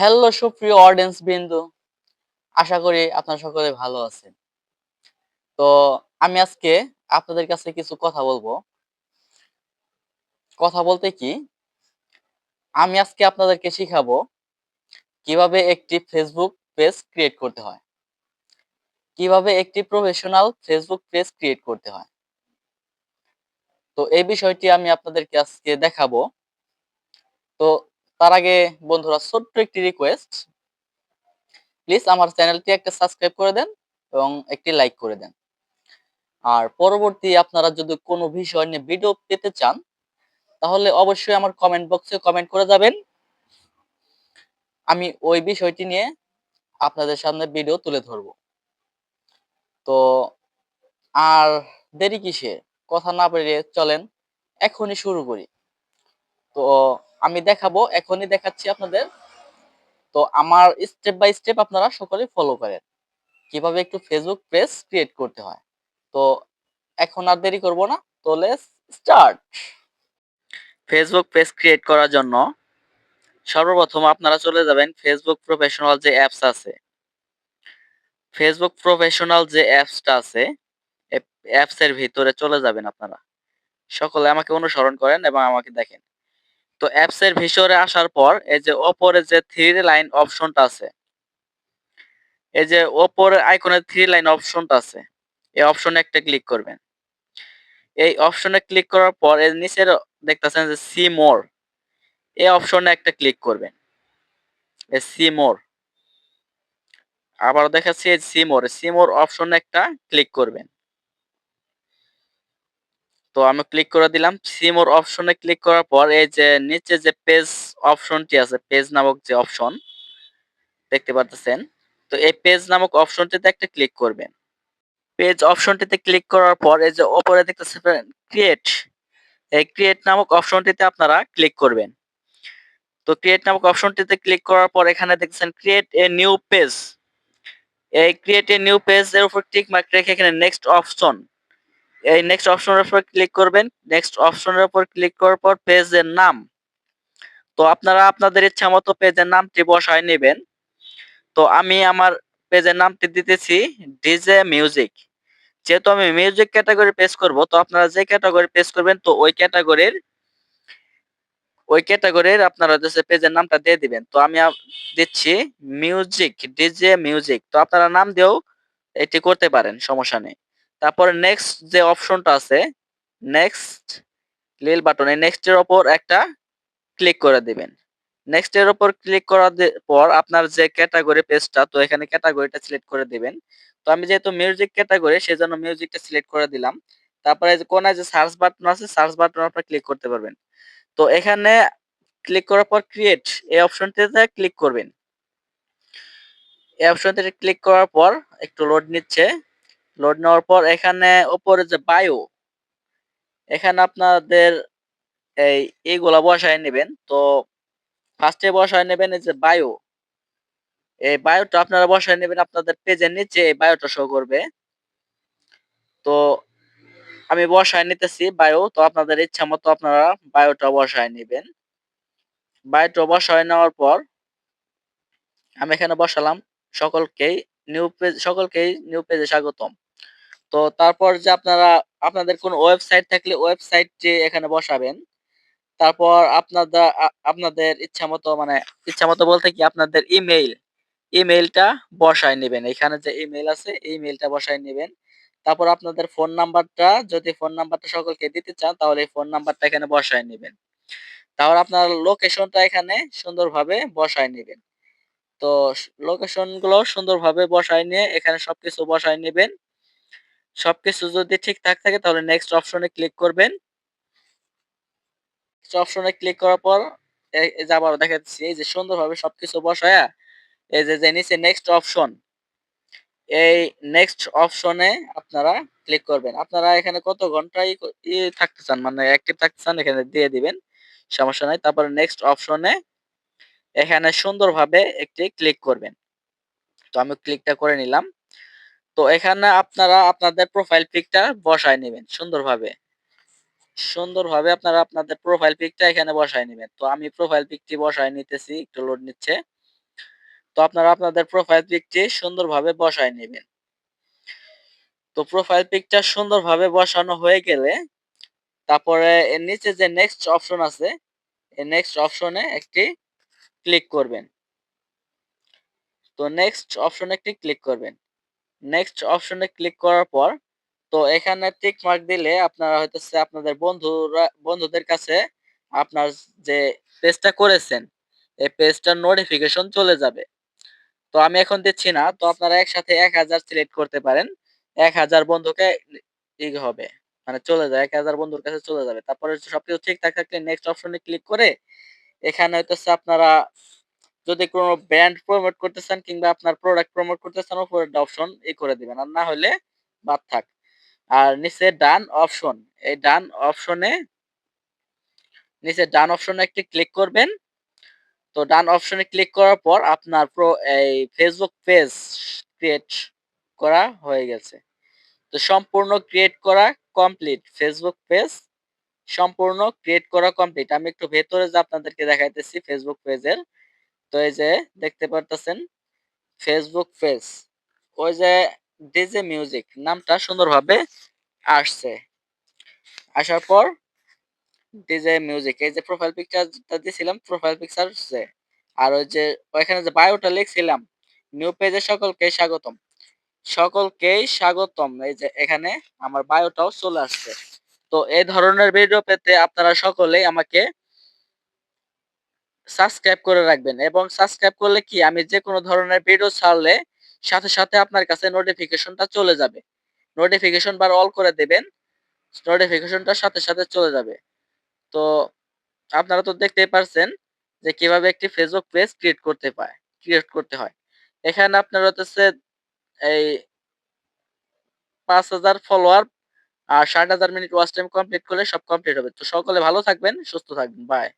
Hello সুপ্রিয় audience বিন্দু। আশা করি আপনারা সকলে ভালো আছেন। তো আমি আজকে আপনাদের কাছে কিছু কথা বলব। কথা বলতে কি, আমি আজকে আপনাদেরকে শিখাবো কীভাবে একটি ফেসবুক পেজ ক্রিয়েট করতে হয়। কীভাবে একটি প্রফেশনাল ফেসবুক পেজ ক্রিয়েট করতে হয়। তো এই বিষয়টি আমি আপনাদেরকে আজকে দেখাবো। তো তার আগে বন্ধুরা ছোট্ট একটি রিকোয়েস্ট প্লিজ আমার চ্যানেলটি একটা সাবস্ক্রাইব করে দেন এবং একটি লাইক করে দেন। আর পরবর্তী আপনারা যদি কোনো বিষয় নিয়ে ভিডিও পেতে চান, তাহলে অবশ্যই আমার কমেন্ট বক্সে কমেন্ট করে যাবেন। আমি ওই বিষয়টি নিয়ে আপনাদের সামনে ভিডিও তুলে ধরব। তো আর দেরি কিসে? কথা না বেরিয়ে চলেন, এখনই শুরু করি। তো আমি দেখাবো, এখনই দেখাচ্ছি আপনাদের। তো আমার স্টেপ বাই স্টেপ আপনারা সকলে ফলো করেন। কীভাবে একটু ফেসবুক পেজ ক্রিয়েট করতে হয়। তো এখন আর দেরি করব না, তো let's start Facebook page create করার জন্য সর্বপ্রথম আপনারা চলে যাবেন ফেসবুক প্রফেশনাল যে অ্যাপস আছে। ফেসবুক প্রফেশনাল যে অ্যাপসটা আছে অ্যাপসের ভিতরে চলে যাবেন আপনারা। সকলে আমাকে অনুসরণ করেন এবং আমাকে দেখেন। তো অ্যাপস এর ভিতরে আসার পর এই যে ওপরে যে থ্রি লাইন অপশনটা আছে, এই যে ওপরে আইকনের থ্রি লাইন অপশনটা আছে, এই অপশনে একটা ক্লিক করবেন। এই অপশনে ক্লিক করার পর এর নিচের দেখতেছেন যে সি মোর এই অপশনে একটা ক্লিক করবেন। এই সি মোর আবার দেখাচ্ছি এই সি মোর সি মোর অপশনে একটা ক্লিক করবেন। তো আমি ক্লিক করে দিলাম। সি মোর অপশনে ক্লিক করার পর এই যে নিচে যে পেজ অপশনটি আছে পেজ নামক যে অপশন দেখতে পাচ্ছেন তো এই পেজ নামক অপশনটিতে একটা ক্লিক করবেন। পেজ অপশনটিতে ক্লিক করার পর এই যে ওপরে দেখতেছেন ক্রিয়েট এই ক্রিয়েট নামক অপশনটিতে আপনারা ক্লিক করবেন। তো ক্রিয়েট নামক অপশনটিতে ক্লিক করার পর এখানে দেখছেন ক্রিয়েট এ নিউ পেজ এই ক্রিয়েট এ নিউ পেজ এর উপর টিক মার্ক রেখে এখানে নেক্সট অপশন এই নেক্সট অপশনের উপর ক্লিক করবেন। নেক্সট অপশনের উপর ক্লিক করার পর পেজের নাম। তো আপনারা আপনাদের ইচ্ছা মতো পেজের নামটি বসায় নেবেন। তো আমি আমার পেজের নামটি দিতেছি ডিজে মিউজিক যেহেতু আমি মিউজিক ক্যাটাগরি পেজ করব, তো আপনারা যে ক্যাটাগরি পেজ করবেন, তো ওই ক্যাটাগরির ওই ক্যাটাগরির আপনারা হচ্ছে পেজের নামটা দিয়ে দিবেন। তো আমি দিচ্ছি মিউজিক ডিজে মিউজিক তো আপনারা নাম দিয়েও এটি করতে পারেন, সমস্যা নেই। তারপরে নেক্সট যে অপশনটা আছে নেক্সট লিল বাটন এই নেক্সট এর উপর একটা ক্লিক করে দিবেন। নেক্সট এর উপর ক্লিক করার পর আপনার যে ক্যাটাগরি পেজটা তো এখানে ক্যাটাগরিটা সিলেক্ট করে দিবেন। তো আমি যেহেতু মিউজিক ক্যাটাগরি সেজন্য মিউজিকটা সিলেক্ট করে দিলাম। তারপরে কোনায় যে সার্চ বাটন আছে সার্চ বাটন আপনার ক্লিক করতে পারবেন। তো এখানে ক্লিক করার পর ক্রিয়েট এই অপশনটিতে ক্লিক করবেন। এই অপশনটিতে ক্লিক করার পর একটু লোড নিচ্ছে। লোড নেওয়ার পর এখানে উপরে যে বায়ু এখানে আপনাদের এই এইগুলা বসায় নেবেন। তো ফার্স্টে বসায় নেবেন এই যে বায়ু এই বায়োটা আপনারা বসায় নেবেন আপনাদের পেজের নিচে, এই বায়োটা শো করবে। তো আমি বসায় নিতেছি বায়ো তো আপনাদের ইচ্ছা মতো আপনারা বায়োটা বসায় নেবেন। বায়োটা বসায় নেওয়ার পর আমি এখানে বসালাম সকলকেই নিউ পেজ সকলকেই নিউ পেজে স্বাগতম। তো তারপর যে আপনারা, আপনাদের কোন ওয়েবসাইট থাকলে ওয়েবসাইট যে এখানে বসাবেন, তারপর আপনাদের আপনাদের ইচ্ছা মতো মানে ইচ্ছা মতো বলতে কি, আপনাদের ইমেইল ইমেইলটা বসায় নেবেন। এখানে যে ইমেইল আছে ইমেইলটা বসায় নেবেন। তারপর আপনাদের ফোন নাম্বারটা যদি ফোন নাম্বারটা সকলকে দিতে চান, তাহলে এই ফোন নাম্বারটা এখানে বসায় নেবেন। তাহলে আপনার লোকেশনটা এখানে সুন্দরভাবে বসায় নেবেন। তো লোকেশনগুলো সুন্দরভাবে বসায় নিয়ে এখানে সবকিছু বসায় নেবেন। সবকিছু যদি ঠিকঠাক থাকে তাহলে নেক্সট অপশনে ক্লিক করবেন। অপশনে ক্লিক করার পর, এই যে আবার দেখাচ্ছি, এই যে সুন্দরভাবে সবকিছু বসায়া, এই যে নিচে নেক্সট অপশন এই নেক্সট অপশনে আপনারা ক্লিক করবেন। আপনারা এখানে কত ঘণ্টা থাকতে চান? মানে অ্যাক্টিভ থাকতে চান, এখানে দিয়ে দিবেন, সমস্যা নাই। তারপরে নেক্সট অপশনে এখানে সুন্দরভাবে একটি ক্লিক করবেন। তো আমি ক্লিকটা করে নিলাম। তো এখানে আপনারা আপনাদের প্রোফাইল পিকটা বসায় নেবেন সুন্দরভাবে সুন্দরভাবে আপনারা আপনাদের প্রোফাইল পিকটা এখানে বসায় নেবেন তো আমি প্রোফাইল পিকটি বসায় নিতেছি, একটু লোড নিচ্ছে তো আপনারা আপনাদের প্রোফাইল পিকটি সুন্দরভাবে বসায় নেবেন। তো প্রোফাইল পিকটা সুন্দরভাবে বসানো হয়ে গেলে তারপরে এর নিচে যে নেক্সট অপশন আছে, এই নেক্সট অপশনে একটি ক্লিক করবেন। তো নেক্সট অপশনে একটি ক্লিক করবেন। নেক্সট অপশনে ক্লিক করার পর, তো এখানে টিক মার্ক দিলে আপনারা হইতেছে আপনাদের বন্ধুরা, বন্ধুদের কাছে আপনার যে পেজটা করেছেন, এই পেজটার নোটিফিকেশন চলে যাবে। তো আমি এখন দিচ্ছি না। তো আপনারা একসাথে ১০০০ সিলেক্ট করতে পারেন। ১০০০ বন্ধুকে ই হবে। মানে চলে যায় ১০০০ বন্ধুর কাছে চলে যাবে। তারপরে সবকিছু ঠিকঠাক থাকলে নেক্সট অপশনে ক্লিক করে, এখানে হইতেছে আপনারা যদি কোনো ব্র্যান্ড প্রমোট করতে চান কিংবা আপনার প্রোডাক্ট প্রমোট করতে চান উপরে অপশন ই করে দিবেন। আর না হলে বাদ থাক। আর নিচে ডান অপশন এই ডান অপশনে নিচে ডান অপশনে একটি ক্লিক করবেন। তো ডান অপশনে ক্লিক করার পর আপনার প্রো এই ফেসবুক পেজ ক্রিয়েট করা হয়ে গেছে। তো সম্পূর্ণ ক্রিয়েট করা কমপ্লিট। ফেসবুক পেজ সম্পূর্ণ ক্রিয়েট করা কমপ্লিট। আমি একটু ভেতরে যে আপনাদেরকে দেখাইতেছি ফেসবুক পেজের। তো এই যে দেখতে পারতেছেন ফেসবুক পেজ। ওই যে ডিজে মিউজিক নামটা সুন্দরভাবে আসছে। আসার পর ডিজে মিউজিক এই যে প্রোফাইল পিকচারটা দিছিলাম প্রোফাইল পিকচার। আর ওই যে ওইখানে যে বায়োটা লিখছিলাম নিউ পেজে সকলকে স্বাগতম। সকলকেই স্বাগতম। এই যে এখানে আমার বায়োটাও চলে আসছে। তো এই ধরনের ভিডিও পেতে আপনারা সকলেই আমাকে সাবস্ক্রাইব করে রাখবেন এবং সাবস্ক্রাইব করলে কি আমি যেকোনো ধরনের ভিডিও ছাড়লে সাথে, সাথে আপনার কাছে নোটিফিকেশনটা চলে যাবে। নোটিফিকেশন বার অল করে দিবেন। নোটিফিকেশনটা সাথে, সাথে চলে যাবে। তো আপনারা তো দেখতেই পারছেন যে কীভাবে একটি ফেসবুক পেজ ক্রিয়েট করতে পায় ক্রিয়েট করতে হয়। এখানে আপনার হতেছে এই ৫০০০ ফলোয়ার আর ৬০,০০০ মিনিট ওয়াচ টাইম কমপ্লিট করলে সব কমপ্লিট হবে। তো সকলে ভালো থাকবেন, সুস্থ থাকবেন। বাই।